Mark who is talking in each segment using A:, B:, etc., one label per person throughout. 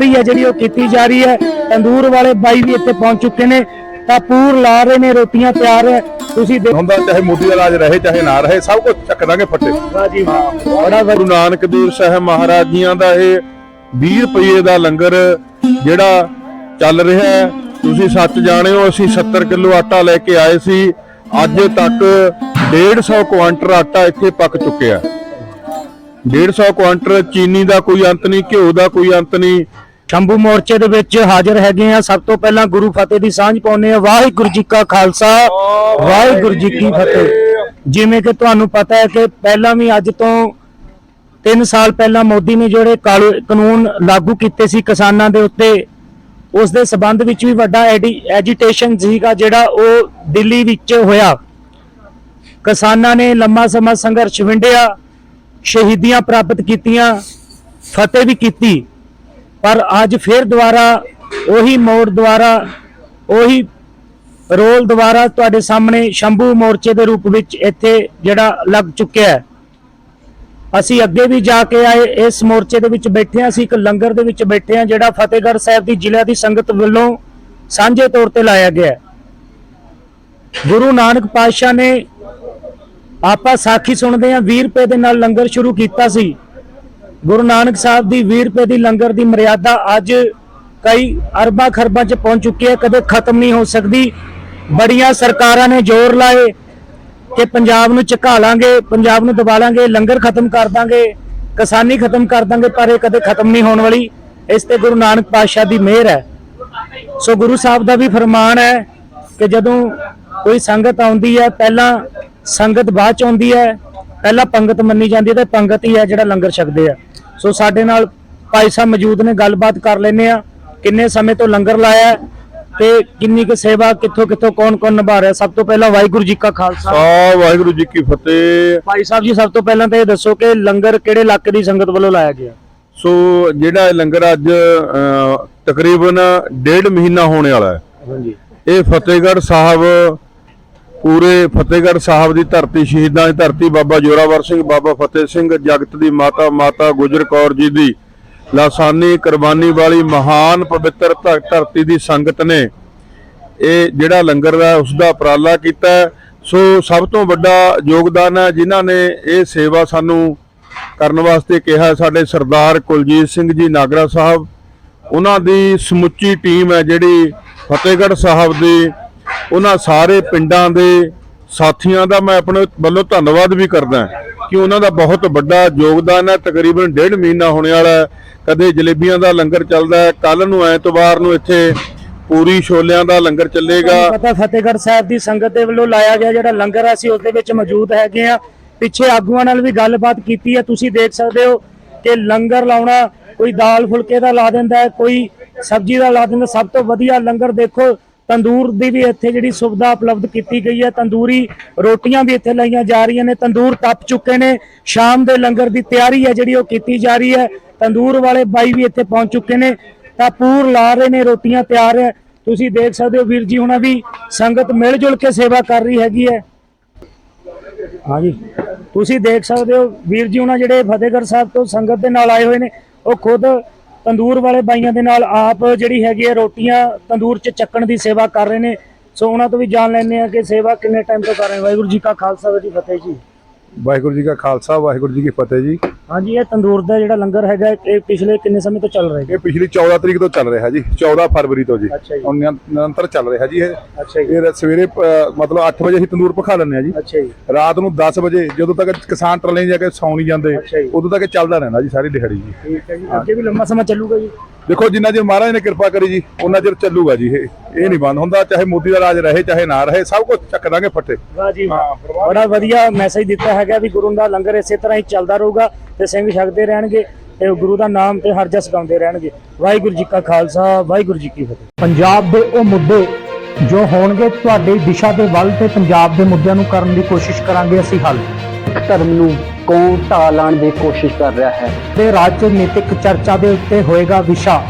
A: ਰਹੀ ਹੈ ਜਿਹੜੀ ਉਹ ਕੀਤੀ ਜਾ ਰਹੀ ਹੈ। ਤੰਦੂਰ ਵਾਲੇ ਬਾਈ ਵੀ ਇੱਥੇ ਪਹੁੰਚ ਚੁੱਕੇ ਨੇ। ਤਾਂ ਪੂਰ ਲਾ ਰਹੇ ਨੇ ਰੋਟੀਆਂ ਤਿਆਰ ਹੈ। ਤੁਸੀਂ ਦੇਖੋ
B: ਹੁੰਦਾ ਚਾਹੇ ਮੋਦੀ ਦਾ ਰਾਜ ਰਹੇ ਚਾਹੇ ਨਾ ਰਹੇ ਸਭ ਕੁਝ ਚੱਕ ਦਾਂਗੇ ਫੱਟੇ।
A: ਜੀ ਬੜਾ
B: ਗੁਰੂ ਨਾਨਕ ਦੇਵ ਸਾਹਿਬ ਮਹਾਰਾਜ ਜੀਆਂ ਦਾ ਇਹ 20 ਰੁਪਏ ਦਾ ਲੰਗਰ ਜਿਹੜਾ ਚੱਲ ਰਿਹਾ ਹੈ। ਤੁਸੀਂ ਸੱਚ ਜਾਣਿਓ ਅਸੀਂ 70 ਕਿਲੋ ਆਟਾ ਲੈ ਕੇ ਆਏ ਸੀ। ਅੱਜ ਤੱਕ 150 ਕੁਆਂਟਲ ਆਟਾ ਇੱਥੇ ਪੱਕ ਚੁੱਕਿਆ 150 ਕੁਆਂਟਲ ਚੀਨੀ ਦਾ ਕੋਈ ਅੰਤ ਨਹੀਂ ਘਿਓ ਦਾ ਕੋਈ ਅੰਤ ਨਹੀਂ।
A: ਸ਼ੰਭੂ ਮੋਰਚੇ ਦੇ ਵਿੱਚ ਹਾਜ਼ਰ ਹੈਗੇ ਆ। ਸਭ ਤੋਂ ਪਹਿਲਾਂ ਗੁਰੂ ਫਤਿਹ ਦੀ ਸਾਂਝ ਪਾਉਂਦੇ ਆ। ਵਾਹਿਗੁਰੂ ਜੀ ਕਾ ਖਾਲਸਾ, ਵਾਹਿਗੁਰੂ ਜੀ ਕੀ ਫਤਿਹ। ਜਿਵੇਂ ਕਿ ਤੁਹਾਨੂੰ ਪਤਾ ਹੈ ਕਿ ਪਹਿਲਾਂ ਵੀ ਅੱਜ ਤੋਂ 3 ਸਾਲ ਪਹਿਲਾਂ ਮੋਦੀ ਨੇ ਜਿਹੜੇ ਕਾਲੂ- ਕਾਨੂੰਨ ਲਾਗੂ ਕੀਤੇ ਸੀ ਕਿਸਾਨਾਂ ਦੇ ਉੱਤੇ, ਉਸ ਦੇ ਸਬੰਧ ਵਿੱਚ ਵੀ ਵੱਡਾ ਐਜੀਟੇਸ਼ਨ ਸੀਗਾ ਜਿਹੜਾ ਉਹ ਦਿੱਲੀ ਵਿੱਚ ਹੋਇਆ। ਕਿਸਾਨਾਂ ਨੇ ਲੰਮਾ ਸਮਾਂ ਸੰਘਰਸ਼ ਵਿੰਡਿਆ, ਸ਼ਹੀਦੀਆਂ ਪ੍ਰਾਪਤ ਕੀਤੀਆਂ, ਫਤਿਹ ਵੀ ਕੀਤੀ। ਪਰ ਅੱਜ ਫਿਰ ਦੁਬਾਰਾ ਉਹੀ ਮੋੜ ਦੁਆਰਾ ਉਹੀ ਰੋਲ ਦੁਆਰਾ ਤੁਹਾਡੇ ਸਾਹਮਣੇ ਸ਼ੰਭੂ ਮੋਰਚੇ ਦੇ ਰੂਪ ਵਿੱਚ ਇੱਥੇ ਜਿਹੜਾ ਲੱਗ ਚੁੱਕਿਆ ਹੈ। ਅਸੀਂ ਅੱਗੇ ਵੀ ਜਾ ਕੇ ਆਏ, ਇਸ ਮੋਰਚੇ ਦੇ ਵਿੱਚ ਬੈਠੇ ਹਾਂ, ਅਸੀਂ ਇੱਕ ਲੰਗਰ ਦੇ ਵਿੱਚ ਬੈਠੇ ਹਾਂ, ਜਿਹੜਾ ਫਤਿਹਗੜ੍ਹ ਸਾਹਿਬ ਦੀ ਜ਼ਿਲ੍ਹਾ ਦੀ ਸੰਗਤ ਵੱਲੋਂ ਸਾਂਝੇ ਤੌਰ ਤੇ ਲਾਇਆ ਗਿਆ ਗੁਰੂ ਨਾਨਕ ਪਾਤਸ਼ਾਹ ਨੇ ਆਪਾਂ ਸਾਖੀ ਸੁਣਦੇ ਹਾਂ 20 ਰੁਪਏ ਦੇ ਨਾਲ ਲੰਗਰ ਸ਼ੁਰੂ ਕੀਤਾ ਸੀ। ਗੁਰੂ ਨਾਨਕ ਸਾਹਿਬ ਦੀ 20 ਰੁਪਏ ਦੀ ਲੰਗਰ ਦੀ ਮਰਿਆਦਾ ਅੱਜ ਕਈ ਅਰਬਾਂ ਖਰਬਾਂ 'ਚ ਪਹੁੰਚ ਚੁੱਕੀ ਹੈ, ਕਦੇ ਖਤਮ ਨਹੀਂ ਹੋ ਸਕਦੀ। ਬੜੀਆਂ ਸਰਕਾਰਾਂ ਨੇ ਜ਼ੋਰ ਲਾਏ ਕਿ ਪੰਜਾਬ ਨੂੰ ਝੁਕਾ ਲਾਂਗੇ, ਪੰਜਾਬ ਨੂੰ ਦਬਾ ਲਾਂਗੇ, ਲੰਗਰ ਖਤਮ ਕਰ ਦਾਂਗੇ, ਕਿਸਾਨੀ ਖਤਮ ਕਰ ਦਾਂਗੇ, ਪਰ ਇਹ ਕਦੇ ਖਤਮ ਨਹੀਂ ਹੋਣ ਵਾਲੀ। ਇਸ ਤੇ ਗੁਰੂ ਨਾਨਕ ਪਾਤਸ਼ਾਹ ਦੀ ਮਿਹਰ ਹੈ। ਸੋ ਗੁਰੂ ਸਾਹਿਬ ਦਾ ਵੀ ਫਰਮਾਨ ਹੈ ਕਿ ਜਦੋਂ ਕੋਈ ਸੰਗਤ ਆਉਂਦੀ ਹੈ, ਪਹਿਲਾਂ ਸੰਗਤ ਬਾਅਦ ਚ ਆਉਂਦੀ ਹੈ ਪਹਿਲਾਂ ਪੰਗਤ ਮੰਨੀ ਜਾਂਦੀ ਹੈ ਤੇ ਪੰਗਤ ਹੀ ਹੈ ਜਿਹੜਾ ਲੰਗਰ ਛਕਦੇ ਆ। ਸੋ ਸਾਡੇ ਨਾਲ ਭਾਈ ਸਾਹਿਬ ਮੌਜੂਦ ਨੇ ਗੱਲਬਾਤ ਕਰ ਲੈਨੇ ਆ ਕਿੰਨੇ ਸਮੇਂ ਤੋਂ ਲੰਗਰ ਲਾਇਆ ਹੈ ਤੇ ਕਿੰਨੀ ਕੁ ਸੇਵਾ ਕਿੱਥੋਂ ਕਿੱਥੋਂ ਕੌਣ ਕੌਣ ਨਿਭਾ ਰਿਹਾ। ਸਭ ਤੋਂ ਪਹਿਲਾਂ ਵਾਹਿਗੁਰੂ ਜੀ ਕਾ ਖਾਲਸਾ।
B: ਸਾ ਵਾਹਿਗੁਰੂ ਜੀ ਕੀ ਫਤਿਹ।
A: ਭਾਈ ਸਾਹਿਬ ਜੀ ਸਭ ਤੋਂ ਪਹਿਲਾਂ ਤਾਂ ਇਹ ਦੱਸੋ ਕਿ ਲੰਗਰ ਕਿਹੜੇ ਇਲਾਕੇ ਦੀ ਸੰਗਤ ਵੱਲੋਂ ਲਾਇਆ ਗਿਆ?
B: ਸੋ ਜਿਹੜਾ ਇਹ ਲੰਗਰ ਅੱਜ ਤਕਰੀਬਨ ਡੇਢ ਮਹੀਨਾ ਹੋਣੇ ਵਾਲਾ ਹੈ।
A: ਹਾਂਜੀ।
B: ਇਹ ਫਤਿਹਗੜ੍ਹ ਸਾਹਿਬ ਪੂਰੇ ਫਤਿਹਗੜ੍ਹ ਸਾਹਿਬ ਦੀ ਧਰਤੀ, ਸ਼ਹੀਦਾਂ ਦੀ ਧਰਤੀ, ਬਾਬਾ ਜੋਰਾਵਰ ਸਿੰਘ, ਬਾਬਾ ਫਤਿਹ ਸਿੰਘ, ਜਗਤ ਦੀ ਮਾਤਾ ਮਾਤਾ ਗੁਜਰ ਕੌਰ ਜੀ ਦੀ ਲਾਸਾਨੀ ਕੁਰਬਾਨੀ ਵਾਲੀ ਮਹਾਨ ਪਵਿੱਤਰ ਧਰ- ਧਰਤੀ ਦੀ ਸੰਗਤ ਨੇ ਇਹ ਜਿਹੜਾ ਲੰਗਰ ਦਾ ਉਸ ਦਾ ਉਪਰਾਲਾ ਕੀਤਾ ਸੋ ਸਭ ਤੋਂ ਵੱਡਾ ਯੋਗਦਾਨ ਹੈ, ਜਿਨ੍ਹਾਂ ਨੇ ਇਹ ਸੇਵਾ ਸਾਨੂੰ ਕਰਨ ਵਾਸਤੇ ਕਿਹਾ ਸਾਡੇ ਸਰਦਾਰ ਕੁਲਜੀਤ ਸਿੰਘ ਜੀ ਨਾਗਰਾ ਸਾਹਿਬ। ਉਹਨਾਂ ਦੀ ਸਮੁੱਚੀ ਟੀਮ ਹੈ, ਜਿਹੜੀ ਫਤਿਹਗੜ੍ਹ ਸਾਹਿਬ ਦੀ ਉਹਨਾਂ ਸਾਰੇ ਪਿੰਡਾਂ ਦੇ ਸਾਥੀਆਂ ਦਾ ਮੈਂ ਆਪਣੇ ਵੱਲੋਂ ਧੰਨਵਾਦ ਵੀ ਕਰਦਾ ਕਿ ਉਹਨਾਂ ਦਾ ਬਹੁਤ ਵੱਡਾ ਯੋਗਦਾਨ ਹੈ। ਤਕਰੀਬਨ ਡੇਢ ਮਹੀਨਾ ਹੋਣੇ ਵਾਲਾ ਕਦੇ ਜਲੇਬੀਆਂ ਦਾ ਲੰਗਰ ਚੱਲਦਾ ਹੈ। ਕੱਲ ਨੂੰ, ਐਤਵਾਰ ਨੂੰ ਇੱਥੇ ਪੂਰੀ ਛੋਲਿਆਂ ਦਾ ਲੰਗਰ ਚੱਲੇਗਾ।
A: ਪਤਾ ਫਤਿਹਗੜ੍ਹ ਸਾਹਿਬ ਦੀ ਸੰਗਤ ਦੇ ਵੱਲੋਂ ਲਾਇਆ ਗਿਆ ਜਿਹੜਾ ਲੰਗਰ ਅਸੀਂ ਉਸ ਦੇ ਵਿੱਚ ਮੌਜੂਦ ਹੈਗੇ ਆ ਪਿੱਛੇ ਆਗੂਆਂ ਨਾਲ ਵੀ ਗੱਲਬਾਤ ਕੀਤੀ ਹੈ। ਤੁਸੀਂ ਦੇਖ ਸਕਦੇ ਹੋ ਕਿ ਲੰਗਰ ਲਾਉਣਾ ਕੋਈ ਦਾਲ ਫੁਲਕੇ ਦਾ ਲਾ ਦਿੰਦਾ ਕੋਈ ਸਬਜ਼ੀ ਦਾ ਲਾ ਦਿੰਦਾ। ਸਭ ਤੋਂ ਵਧੀਆ ਲੰਗਰ ਦੇਖੋ ਤੰਦੂਰ ਦੀ ਵੀ ਇੱਥੇ ਜਿਹੜੀ ਸੁਵਿਧਾ ਉਪਲਬਧ ਕੀਤੀ ਗਈ ਹੈ। ਤੰਦੂਰੀ ਰੋਟੀਆਂ ਵੀ ਇੱਥੇ ਲਾਈਆਂ ਜਾ ਰਹੀਆਂ ਨੇ। ਤੰਦੂਰ ਤਪ ਚੁੱਕੇ ਨੇ। ਸ਼ਾਮ ਦੇ ਲੰਗਰ ਦੀ ਤਿਆਰੀ ਹੈ ਜਿਹੜੀ ਉਹ ਕੀਤੀ ਜਾ ਰਹੀ ਹੈ। ਤੰਦੂਰ ਵਾਲੇ ਬਾਈ ਵੀ ਇੱਥੇ ਪਹੁੰਚ ਚੁੱਕੇ ਨੇ। ਤਾਂ ਪੂਰ ਲਾ ਰਹੇ ਨੇ ਰੋਟੀਆਂ ਤਿਆਰ। ਹੈ ਤੁਸੀਂ ਦੇਖ ਸਕਦੇ ਹੋ ਵੀਰ ਜੀ ਹੁਣਾਂ ਵੀ ਸੰਗਤ ਮਿਲ ਜੁਲ ਕੇ ਸੇਵਾ ਕਰ ਰਹੀ ਹੈਗੀ ਹੈ। ਹਾਂਜੀ। ਤੁਸੀਂ ਦੇਖ ਸਕਦੇ ਹੋ ਵੀਰ ਜੀ ਹੁਣਾਂ ਜਿਹੜੇ ਫਤਿਹਗੜ੍ਹ ਸਾਹਿਬ ਤੋਂ ਸੰਗਤ ਦੇ ਨਾਲ ਆਏ ਹੋਏ ਨੇ, ਉਹ ਖੁਦ ਤੰਦੂਰ ਵਾਲੇ ਬਾਈਆਂ ਦੇ ਨਾਲ ਆਪ ਜਿਹੜੀ ਹੈਗੀ ਹੈ ਰੋਟੀਆਂ ਤੰਦੂਰ 'ਚ ਚੱਕਣ ਦੀ ਸੇਵਾ ਕਰ ਰਹੇ ਨੇ। ਸੋ ਉਹਨਾਂ ਤੋਂ ਵੀ ਜਾਣ ਲੈਂਦੇ ਆ ਕਿ ਸੇਵਾ ਕਿੰਨੇ ਟਾਈਮ ਤੋਂ ਕਰ ਰਹੇ ਵਾਹਿਗੁਰੂ ਜੀ ਕਾ ਖਾਲਸਾ, ਵਾਹਿਗੁਰੂ ਜੀ ਫਤਿਹ ਜੀ।
B: ਵਾਹਿਗੁਰੂ ਜੀ ਕਾ ਖਾਲਸਾ, ਵਾਹਿਗੁਰੂ ਜੀ ਕੀ ਫਤਿਹ ਜੀ।
A: ਹਾਂਜੀ ਇਹ ਤੰਦੂਰ ਦਾ ਜਿਹੜਾ ਲੰਗਰ ਹੈਗਾ ਇਹ ਪਿਛਲੇ ਕਿੰਨੇ ਸਮੇਂ ਤੋਂ ਚੱਲ ਰਿਹਾ ਹੈ
B: ਇਹ ਪਿਛਲੀ 14 ਤਰੀਕ ਤੋਂ ਚੱਲ ਰਿਹਾ ਜੀ 14 ਫਰਵਰੀ ਤੋਂ ਜੀ। ਹੁਣ ਨਿਰੰ- ਨਿਰੰਤਰ ਚੱਲ ਰਿਹਾ ਜੀ ਇਹ।
A: ਅੱਛਾ ਜੀ।
B: ਇਹ ਸਵੇਰੇ ਮਤਲਬ 8 ਵਜੇ ਅਸੀਂ ਤੰਦੂਰ ਪਖਾ ਲੈਂਦੇ ਆ ਜੀ।
A: ਅੱਛਾ ਜੀ।
B: ਰਾਤ ਨੂੰ 10 ਵਜੇ ਜਦੋਂ ਤੱਕ ਕਿਸਾਨ ਟਰਲੇ ਜਾ ਕੇ ਸੌਂ ਨਹੀਂ ਜਾਂਦੇ। ਉਦੋਂ ਤੱਕ ਚੱਲਦਾ ਰਹਿੰਦਾ ਜੀ ਸਾਰੀ ਦਿਹਾੜੀ ਜੀ।
A: ਠੀਕ ਹੈ ਜੀ। ਅੱਗੇ ਵੀ ਲੰਮਾ ਸਮਾਂ ਚੱਲੂਗਾ ਜੀ?
B: ਦੇਖੋ ਜਿੰਨਾ ਚਿਰ ਮਹਾਰਾਜ ਨੇ ਕਿਰਪਾ ਕਰੀ ਜੀ ਉਹਨਾਂ ਚਿਰ ਚੱਲੂਗਾ ਜੀ ਇਹ। ਇਹ ਨਹੀਂ ਬੰਦ ਹੁੰਦਾ ਚਾਹੇ ਮੋਦੀ ਦਾ ਰਾਜ ਰਹੇ ਚਾਹੇ ਨਾ ਰਹੇ ਸਭ ਕੁਝ ਚੱਕ ਦਾਂਗੇ ਫੱਟੇ।
A: ਵਾਹ ਜੀ ਵਾਹ। ਬੜਾ ਵਧੀਆ ਮੈਸੇਜ ਦਿੱਤਾ ਹੈਗਾ ਵੀ ਗੁਰੂ ਦਾ ਲੰਗਰ ਇਸੇ ਤਰ੍ਹਾਂ ਹੀ ਚੱਲਦਾ ਰਹੂਗਾ ਤੇ ਸਿੰਘ ਛਕਦੇ ਰਹਿਣਗੇ ਤੇ ਗੁਰੂ ਦਾ ਨਾਮ ਤੇ ਹਰ ਜਸ ਗਾਉਂਦੇ ਰਹਿਣਗੇ। ਵਾਹਿਗੁਰੂ ਜੀ ਕਾ ਖਾਲਸਾ ਵਾਹਿਗੁਰੂ ਜੀ ਕੀ ਫਤਿਹ। ਪੰਜਾਬ ਦੇ ਉਹ ਮੁੱਦੇ ਜੋ ਹੋਣਗੇ ਤੁਹਾਡੀ ਦਿਸ਼ਾ ਦੇ ਵੱਲ ਤੇ ਪੰਜਾਬ ਦੇ ਮੁੱਦਿਆਂ ਨੂੰ ਕਰਨ ਦੀ ਕੋਸ਼ਿਸ਼ ਕਰਾਂਗੇ ਅਸੀਂ ਹੱਲ।
C: ਧਰਮ ਨੂੰ ਕੌਣ ਢਾਹ ਲਾਉਣ ਦੀ ਕੋਸ਼ਿਸ਼ ਕਰ ਰਿਹਾ ਹੈ?
A: ਦੇ ਰਾਜਨੀਤਿਕ ਚਰਚਾ ਦੇ ਉੱਤੇ ਹੋਏਗਾ ਵਿਸ਼ਾ।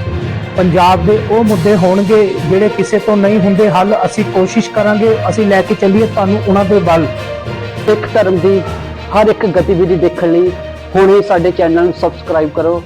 A: ਪੰਜਾਬ ਦੇ ਉਹ ਮੁੱਦੇ ਹੋਣਗੇ ਜਿਹੜੇ ਕਿਸੇ ਤੋਂ ਨਹੀਂ ਹੁੰਦੇ। ਹੱਲ ਅਸੀਂ ਕੋਸ਼ਿਸ਼ ਕਰਾਂਗੇ। ਅਸੀਂ ਲੈ ਕੇ ਚੱਲੀਏ ਤੁਹਾਨੂੰ ਉਹਨਾਂ ਦੇ ਵੱਲ।
C: ਸਿੱਖ ਧਰਮ ਦੀ ਹਰ ਇੱਕ ਗਤੀਵਿਧੀ ਦੇਖਣ ਲਈ ਹੁਣੇ ਸਾਡੇ ਚੈਨਲ ਨੂੰ ਸਬਸਕ੍ਰਾਈਬ ਕਰੋ।